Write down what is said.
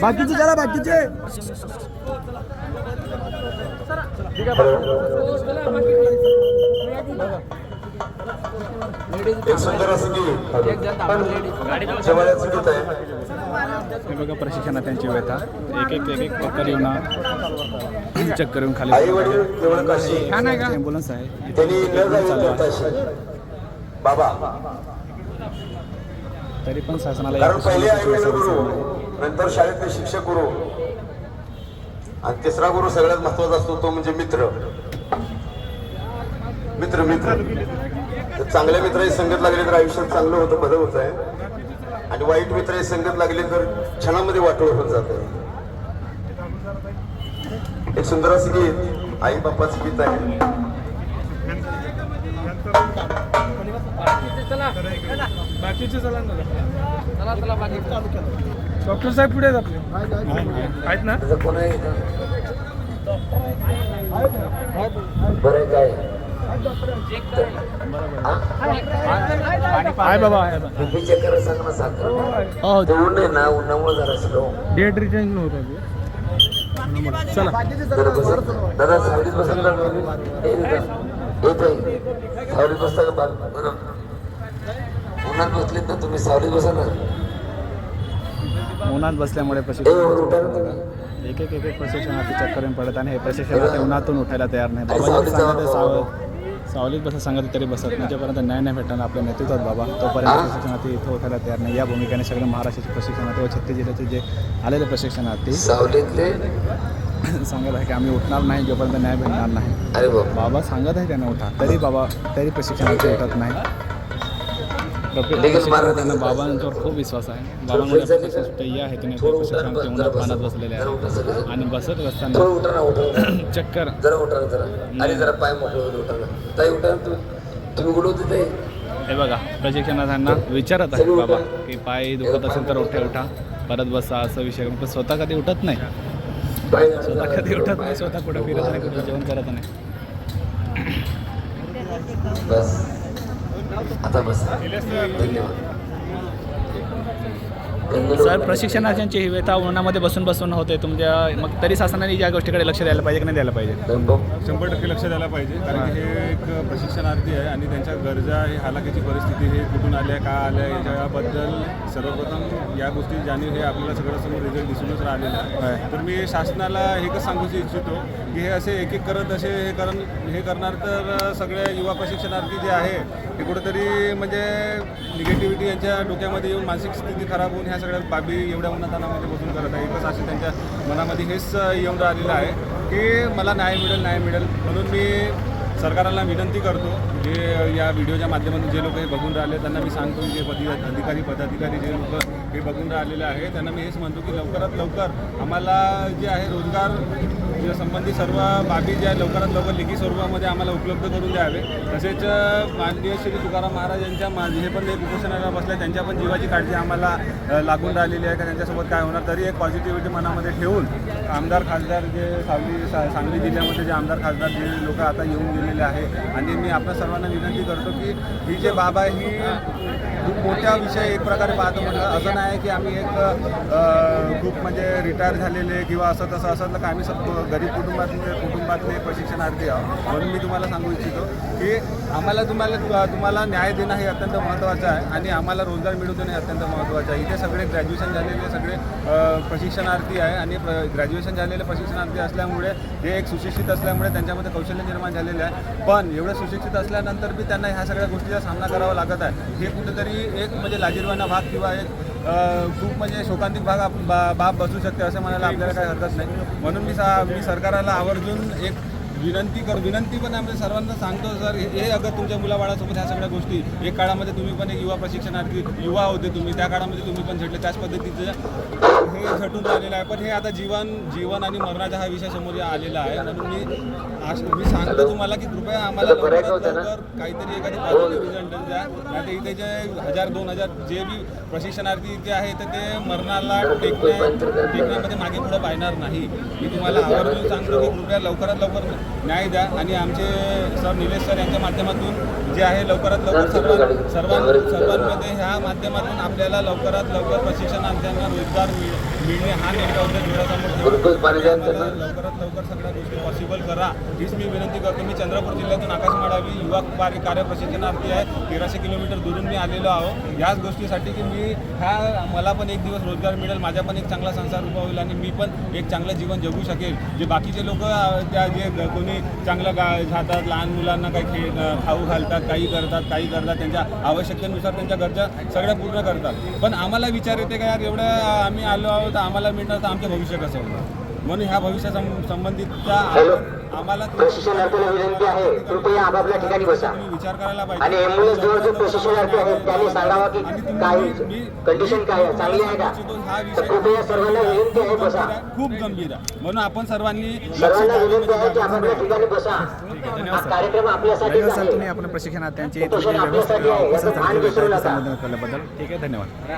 बाकीचे जरा बाकीचे एक सुंदर असं गीत जवळच गीत आहे हे बघा प्रशिक्षणात त्यांची व्यथा. एक एक एक एक चक्कर येऊन चक्कर येऊन खाली आई वडील केवळ काशी ॲम्ब्युलन्स आहे. त्यांनी न जाईल करताशी बाबा. तरी पण शासनाला कारण पहिले आई वडील गुरु. नंतर शाळेतले शिक्षक गुरु. आणि तिसरा गुरु सगळ्यात महत्त्वाचा असतो तो म्हणजे मित्र. मित्र मित्र. तर चांगल्या मित्राची संगत लागली तर आयुष्यात चांगलं होतं बदल होत आहे. आणि वाईट मित्राची संगत लागली तर क्षणामध्ये वाटोळ होत जात. एक सुंदर असं गीत आई बाप्पाचं गीत आहे. बाकीचे चला डॉक्टर साहेब पुढे आहेत आपले. आहेत ना? आहे? बाबा हो डेट रिचेंज नव्हतं चला. दादा येत सावलीत बसता का बरं. उन्हात बसलीत ना तुम्ही सावलीत बसा ना. उन्हात बसल्यामुळे प्रशिक्षण एक एक एक एक प्रशिक्षणार्थी चक्कर पडत आणि हे प्रशिक्षणार्थी उन्हातून उठायला तयार नाही. बाबा. सावलीत बसा सांगत तरी बसत जोपर्यंत न्याय नाही भेटणार आपल्या नेतृत्वात बाबा. तोपर्यंत प्रशिक्षणार्थी इथं उठायला तयार नाही. या भूमिकेने सगळे महाराष्ट्राचे प्रशिक्षणार्थी व छत्तीस जिल्ह्याचे जे आलेले प्रशिक्षणार्थी सावलीतले सांगत आहे की आम्ही उठणार नाही जोपर्यंत न्याय भेटणार नाही. अरे बाबा सांगत आहे त्यांना उठा. तरी बाबा तरी प्रशिक्षणार्थी उठत नाही. त्यांना बाबांच्यावर खूप विश्वास आहे. बाबांमध्ये प्रशिक्षण आहे की नाही ते प्रशिक्षणार्थी उन्हात पाण्यात बसलेले सगळे आणि बसत असताना थोडं उठा ना उठा ना. चक्कर. जरा उठा ना जरा. अरे जरा पाय मोकळे होते उठा ना. ताई उठा ना तुम्ही. तुम्ही कुठं होते ते. हे बघा प्रशिक्षणार्थ्यांना विचारत आहे बाबा की पाय दुखत असेल तर उठे उठा. परत बसा असं विषय. पण स्वतः कधी उठत नाही. स्वतः कधी उठत नाही स्वतः कुठं फिरत नाही कुठं जेवण करत नाही. बस. आता बस. धन्यवाद. सर प्रशिक्षणार्थ्यांची ही व्यथा उन्हामध्ये बसून बसून होते. तुमच्या मग तरी शासनाने या गोष्टीकडे लक्ष द्यायला पाहिजे की नाही द्यायला पाहिजे. शंभर टक्के. लक्ष द्यायला पाहिजे. कारण की हे एक प्रशिक्षणार्थी आहे आणि त्यांच्या गरजा ही हालाकीची परिस्थिती हे कुठून आल्या का आल्या याच्याबद्दल सर्वप्रथम या गोष्टी जाणीव हे आपल्याला सगळं समोर रिझल्ट दिसूनच राहिलेला आहे. तर मी शासनाला एकच सांगू इच्छितो की हे असे एक एक करत असे हे करण हे करणार तर सगळे युवा प्रशिक्षणार्थी जे आहे हे कुठंतरी म्हणजे निगेटिव्हिटी यांच्या डोक्यामध्ये येऊन मानसिक स्थिती खराब होऊन ह्या सगळ्या बाबी एवढ्या उन्हातानामध्ये बसून करत आहे. एकच असे त्यांच्या मनामध्ये हेच येऊन राहिलेलं आहे की मला न्याय मिळेल न्याय मिळेल म्हणून मी सरकारांना विनंती करतो. जे या व्हिडिओच्या माध्यमातून जे लोक हे बघून राहिले त्यांना मी सांगतो जे पदी अधिकारी पदाधिकारी जे लोक हे बघून राहिलेले आहे त्यांना मी हेच म्हणतो की लवकरात लवकर आम्हाला जे आहे रोजगार संबंधी संबंधित सर्व बाबी ज्या लवकरात लवकर लिखी स्वरूपामध्ये आम्हाला उपलब्ध करून द्यावे. तसेच माननीय श्री तुकाराम महाराज यांच्या मा हे पण एक उपोषणाला बसल्या त्यांच्या पण जीवाची काळजी आम्हाला लागून राहिलेली आहे. का त्यांच्यासोबत काय होणार? तरी एक पॉझिटिव्हिटी मनामध्ये ठेवून आमदार खासदार जे सावली सा सांगली जिल्ह्यामध्ये जे आमदार खासदार जे लोक आता येऊन गेलेले आहे. आणि मी आपल्या सर्वांना विनंती करतो की ही जे बाब आहे ही खूप मोठा विषय एक प्रकारे पाहतो म्हटलं. असं नाही की आम्ही एक खूप म्हणजे रिटायर झालेले किंवा असं तसं असं तर आम्ही सब गरीब कुटुंबातले कुटुंबातले प्रशिक्षणार्थी आहोत. म्हणून मी तुम्हाला सांगू इच्छितो की आम्हाला तुम्हाला तुम्हाला न्याय देणं हे अत्यंत महत्त्वाचं आहे आणि आम्हाला रोजगार मिळू देणं हे अत्यंत महत्त्वाचं आहे. इथे सगळे ग्रॅज्युएशन झालेले सगळे प्रशिक्षणार्थी आहे आणि ग्रॅज्युएशन झालेले प्रशिक्षणार्थी असल्यामुळे हे एक सुशिक्षित असल्यामुळे त्यांच्यामध्ये कौशल्य निर्माण झालेले आहे. पण एवढं सुशिक्षित असल्यानंतर बी त्यांना ह्या सगळ्या गोष्टीचा सामना करावा लागत आहे. हे कुठेतरी एक म्हणजे लाजीरवाना भाग किंवा एक खूप म्हणजे शोकांतिक भाग आप- बा- बाब बसू शकते असं म्हणायला आपल्याला काही हरकत नाही. म्हणून मी सा मी सरकाराला आवर्जून एक विनंती कर विनंती पण आम्ही सर्वांना सांगतो सर हे अगर तुमच्या मुलाबाळासोबत ह्या सगळ्या गोष्टी एक काळामध्ये तुम्ही पण एक युवा प्रशिक्षणार्थी युवा होते तुम्ही त्या काळामध्ये तुम्ही पण झटले. त्याच पद्धतीचं हे झटून राहिलेलं आहे. पण हे आता जीवन जीवन आणि मरणाचा हा विषय समोर आलेला आहे. म्हणून मी मी सांगतो तुम्हाला की कृपया आम्हाला? लवकर काहीतरी एखादी पॉझिटिव्ह रिझल्ट द्या नाही इथे जे हजार दोन हजार जे बी प्रशिक्षणार्थी इथे आहे तर ते मरणाला टेकण्या टेकण्यामध्ये मागे पुढे पाहणार नाही. मी तुम्हाला आवर्जून सांगतो की कृपया लवकरात लवकर न्याय द्या. आणि आमचे सर निलेश सर यांच्या माध्यमातून जे आहे लवकरात लवकर सर्व सर्वां सर्वांमध्ये ह्या माध्यमातून आपल्याला लवकरात लवकर प्रशिक्षणार्थ्यांना रोजगार मिळ मिळणे हा आपल्याला त्यांना. लवकरात लवकर सगळ्या गोष्टी पॉसिबल करा. हीच मी विनंती करतो. मी चंद्रपूर जिल्ह्यातून आकाश माडावी युवा कार्य कार्य प्रशिक्षणार्थी आहे. तेराशे किलोमीटर दुरून मी आलेलो आहो याच गोष्टीसाठी की मी ह्या मला पण एक दिवस रोजगार मिळेल. माझ्या पण एक चांगला संसार उभा होईल आणि मी पण एक चांगलं जीवन जगू शकेल. जे बाकीचे लोक त्या जे कोणी चांगलं गा खातात लहान मुलांना काही खेळ खाऊ घालतात काही करतात काही करतात त्यांच्या आवश्यकतेनुसार त्यांच्या गरजा सगळ्या पूर्ण करतात. पण आम्हाला विचार येते का यार एवढं आम्ही आलो आहोत तर आम्हाला मिळणार तर आमचं भविष्य कसं होणार? म्हणून ह्या भविष्या सं- संबंधितच्या आम्हाला प्रशिक्षणार्थीला विनंती आहे कृपया आपापल्या ठिकाणी बसा. विचार करायला आणि पाहिजे एम्ब्युलन्स जवळ जो प्रशिक्षणार्थी आहेत त्यांनी सांगावा की आणि काय कंडिशन काय आहे चांगली आहे का? हा तर कृपया सर्वांना विनंती आहे बसा. खूप गंभीर आहे. म्हणून आपण सर्वांनी लक्ष सर्वांना विनंती आहे की आपापल्या ठिकाणी बसा. हा कार्यक्रम आहे. प्रशिक्षणार्थ्यांची व्यवस्थित आपल्यासाठी आहे, याचं भान विसरू नका. ठीक आहे धन्यवाद.